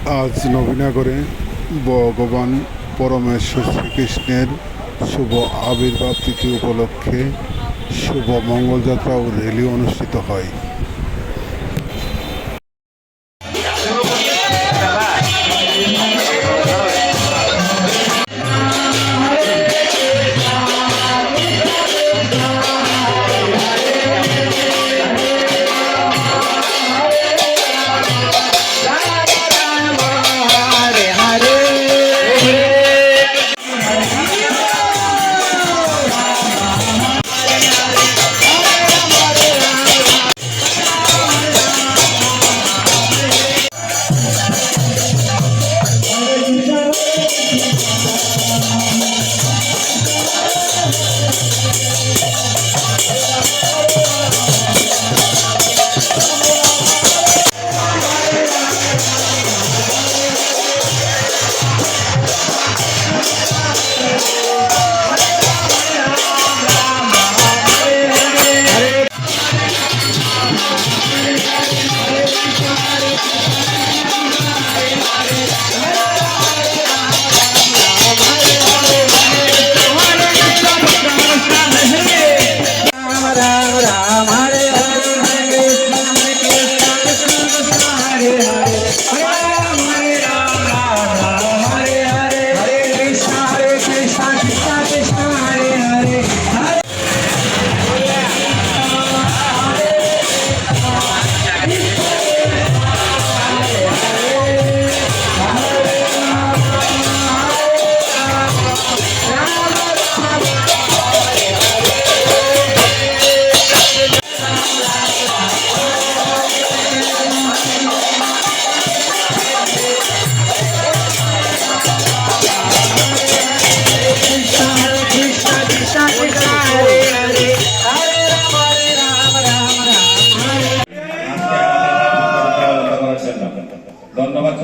আজ নবীনগরে ভগবান পরমেশ্বর শ্রীকৃষ্ণের শুভ আবির্ভাব তিথি উপলক্ষে শুভ মঙ্গলযাত্রা ও র্যালি অনুষ্ঠিত হয়।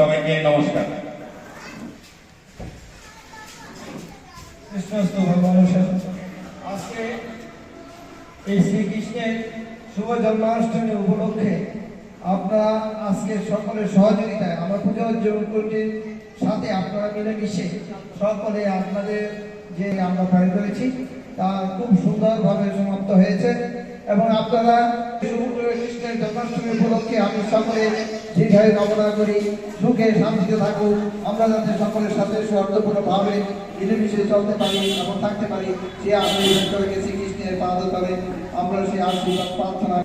সবাইকে নমস্কার। আজকে এই শ্রীকৃষ্ণের শুভ জন্মাষ্টমী উপলক্ষে আপনারা আজকে সকলের সহযোগিতায় আমরা পুজো কমিটির সাথে আপনারা মিলেমিশে সকলে আপনাদের যে আমরা পালন করেছি তা খুব সুন্দরভাবে সমাপ্ত হয়েছে। এবং আপনারা কৃষ্ণের জন্মাষ্টমী উপলক্ষে আমি সকলে দীর্ঘায় কামনা করি, সুখে শান্তিতে থাকুক আমরা যাতে সকলের সাথে সৌহার্দ্যপূর্ণ ভাবে মিলেমিশে চলতে পারি এবং থাকতে পারি, সে আশীর্বাদ করে গেছি কৃষ্ণের পাদ আমরা সেই আশীর্বাদ প্রার্থনা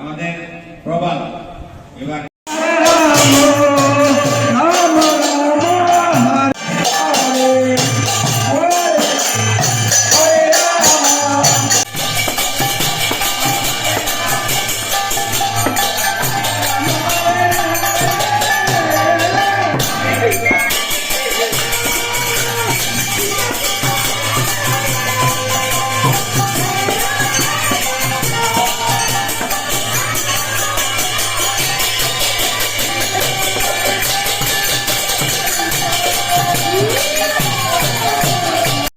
আমাদের প্রবাদ।